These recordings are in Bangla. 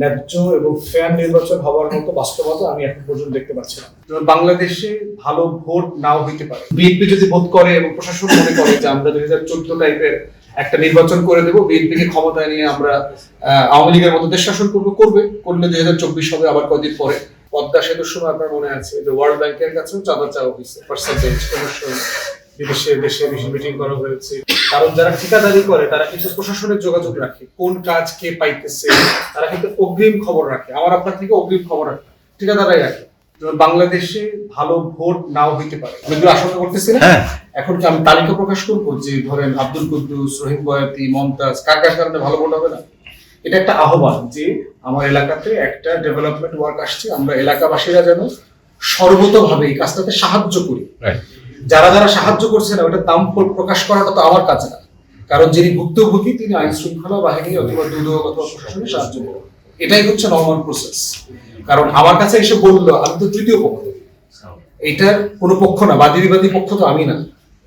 ন্যায্য এবং ফেয়ার নির্বাচন হওয়ার মতো বাস্তবতা আমি এখন পর্যন্ত দেখতে পাচ্ছি না। বাংলাদেশে ভালো ভোট নাও হইতে পারে। বিএনপি যদি ভোট করে এবং প্রশাসন মনে করে যে আমরা দুই হাজার চোদ্দ টাইপের একটা নির্বাচন করে দেবো বিএনপি কে ক্ষমতায় নিয়ে আমরা আওয়ামী লীগের মতো দেশ শাসন করব, করবে। করলে দুই হাজার চব্বিশ হবে, আবার কয়দিন পরে। পদ্মা সেতুর সময় আপনার মনে আছে যে ওয়ার্ল্ড ব্যাংকের কাছেও চাঁদা চাওয়া হয়েছে পার্সেন্টেজ বিদেশে, দেশে মিটিং করা হয়েছে। কারণ যারা ঠিকাদারি করে তারা কিন্তু প্রশাসনের যোগাযোগ রাখে। কোন কাজ কে পাইতেছে তারা কিন্তু অগ্রিম খবর রাখে। আমার আপনার থেকে অগ্রিম খবর রাখে। ঠিকাদারাই রাখে। বাংলাদেশে ভালো ভোট নাও হইতে পারে। আমি আশঙ্কা করতেছি না? হ্যাঁ। এখন কি আমি তালিকা প্রকাশ করব যে ধরেন আব্দুল কুদ্দুস রহিম বয়াতি মমতাজ কার কার কারণে ভালো ভোট হবে না? এটা একটা আহ্বান যে আমার এলাকাতে একটা ডেভেলপমেন্ট ওয়ার্ক আসছে। আমরা এলাকাবাসীরা যেন সর্বতভাবে এই কাজটাতে সাহায্য করি। যারা যারা সাহায্য করছে না ওটা দাম প্রকাশ করাটা তো আমার কাছে না। কারণ যিনি ভুক্তভোগী, তিনি আইন শৃঙ্খলা বাহিনী অথবা দুদক অথবা প্রশাসনে সাহায্য করবেন এটাই হচ্ছে নর্মাল প্রসেস কারণ আমার কাছে এসে বলল, আমি তো তৃতীয় পক্ষ এটার কোনো পক্ষ না বাদী বিবাদী পক্ষ তো আমি না।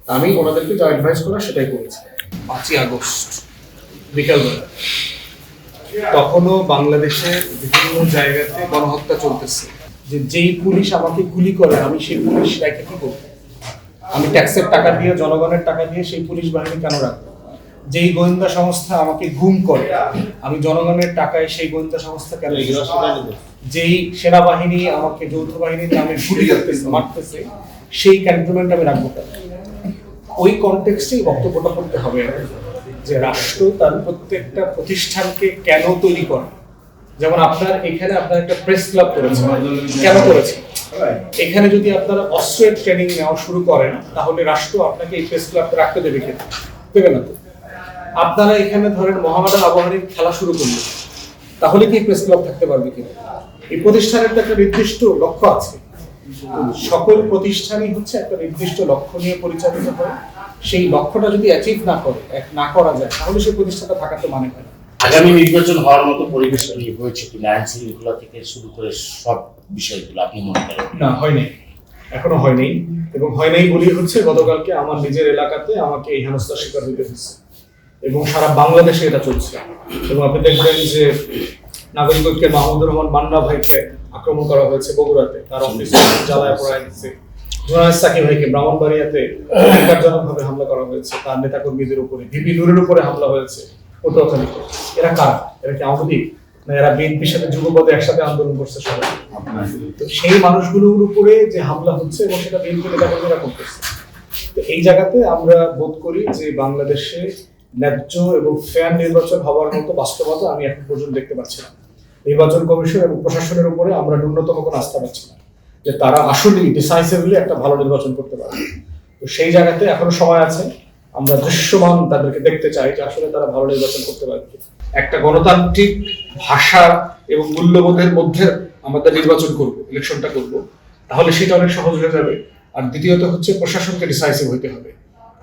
আমি ওনাদেরকে যা অ্যাডভাইস করা সেটাই করেছি। পাঁচই আগস্ট, বিকালবেলা। তখনও বাংলাদেশে বিভিন্ন জায়গাতে গণহত্যা চলতেছে। যে যেই পুলিশ আমাকে গুলি করে, আমি সেই পুলিশ রেখে কি করব? আমি ট্যাক্সের টাকা দিয়ে জনগণের টাকা দিয়ে সেই পুলিশ বাহিনী কেন রাখব? যেই গোয়েন্দা সংস্থা আমাকে গুম করে আমি জনগণের টাকায় সেই গোয়েন্দা সংস্থা কেন যেই সেনাবাহিনী আমাকে যৌথ বাহিনীর নামে গুলি করতেছে। মারতেছে সেই ক্যান্টনমেন্ট আমি রাখব কেন? ওই কনটেক্সটেই বক্তব্যটা করতে হবে যে রাষ্ট্র তার প্রত্যেকটা প্রতিষ্ঠানকে কেন তৈরি করে? যেমন আপনার এখানে আপনার একটা প্রেস ক্লাব করেছে। কেন করেছেন এখানে যদি আপনারা অস্ত্রের ট্রেনিং নেওয়া শুরু করেন, তাহলে রাষ্ট্র আপনাকে এই প্রেস ক্লাবটা রাখতে দেবে কেন দেবে না তো? আপনারা এখানে ধরেন মহামাডান আবহাওয়ার খেলা শুরু করলেন, তাহলে কি প্রেস ক্লাব থাকতে পারবে কিনা এই প্রতিষ্ঠানের একটা নির্দিষ্ট লক্ষ্য আছে। সকল প্রতিষ্ঠানই হচ্ছে একটা নির্দিষ্ট লক্ষ্য নিয়ে পরিচালিত হয়। সেই লক্ষ্যটা যদি অ্যাচিভ না করে, এক না করা যায়, তাহলে সেই প্রতিষ্ঠানটা থাকার তো মানে হয় আগামী নির্বাচন হওয়ার মতো পরিবেশ হয়েছে কিনা? আইন শৃঙ্খলা থেকে শুরু করে সব বিষয়গুলো, আপনি মনে করেন? না, হয়নি। এখনও হয়নি। এবং হয় নাই বলেই হচ্ছে, গতকালকে আমার নিজের এলাকাতে আমাকে এই হেনস্থার শিকার হইতে হচ্ছে এবং সারা বাংলাদেশে এটা চলছে। এবং আপনি দেখবেন যে নাগরিক ঐক্যের মাহমুদুর রহমান মান্না ভাইকে আক্রমণ করা হয়েছে বগুড়াতে। তার অফিসে জ্বালায় পড়ায় দিচ্ছে জোনায়েদ সাকিব ভাইকে ব্রাহ্মণবাড়িয়াতে ভাবে হামলা করা হয়েছে। তার নেতাকর্মীদের উপরে, ভিপি নুরের উপরে হামলা হয়েছে। পটুয়াখালীতে এরা কারা? এরা কি আওয়ামী এরা বিএনপির সাথে একসাথে আন্দোলন করছে সবাই। সেই মানুষগুলোর উপরে যে হামলা হচ্ছে এবং সেটা বিএনপি নেতাকর্মীরা করতেছে। তো এই জায়গাতে আমরা বোধ করি যে বাংলাদেশে ন্যায্য এবং ফেয়ার নির্বাচন হওয়ার মতো বাস্তবতা আমি এখন পর্যন্ত দেখতে পাচ্ছি না। নির্বাচন কমিশন এবং প্রশাসনের উপরে আমরা ন্যূনতম কোনো আস্থা পাচ্ছি না যে তারা আসলেই ডিসাইসিভলি একটা ভালো নির্বাচন করতে পারে তো সেই জায়গাতে এখনও সময় আছে। আমরা দৃশ্যমান তাদেরকে দেখতে চাই যে আসলে তারা ভালো নির্বাচন করতে পারবে। একটা গণতান্ত্রিক ভাষা এবং মূল্যবোধের মধ্যে আমাদের নির্বাচন করব, ইলেকশনটা করব। তাহলে সেটা অনেক সহজ হয়ে যাবে। আর দ্বিতীয়ত হচ্ছে প্রশাসনকে ডিসাইসিভ হইতে হবে।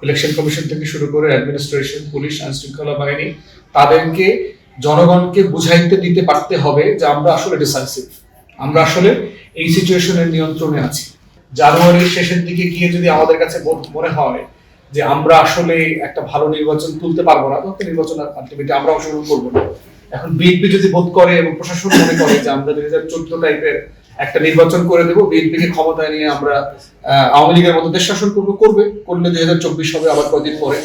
ইলেকশন কমিশন থেকে শুরু করে অ্যাডমিনিস্ট্রেশন পুলিশ আইন শৃঙ্খলা বাহিনী, তাদেরকে, জনগণকে বুঝাইতে, দিতে পারতে হবে যে আমরা আসলে ডিসাইসিভ আমরা আসলে এই সিচুয়েশনের নিয়ন্ত্রণে আছি। জানুয়ারির শেষের দিকে গিয়ে যদি আমাদের কাছে মনে হয় যে আমরা আসলে একটা ভালো নির্বাচন তুলতে পারব না, তখন নির্বাচন আলটিমেটলি আমরা অংশগ্রহণ করব না। এখন বিএনপি যদি বোধ করে এবং প্রশাসন মনে করে যে আমরা দুই হাজার চোদ্দ টাইপের একটা নির্বাচন করে দেবো বিএনপি কে ক্ষমতায় নিয়ে আমরা আওয়ামী লীগের মতো দেশ শাসন করব, করবে, করলে দুই হাজার চব্বিশ হবে আবার কয়দিন পরে।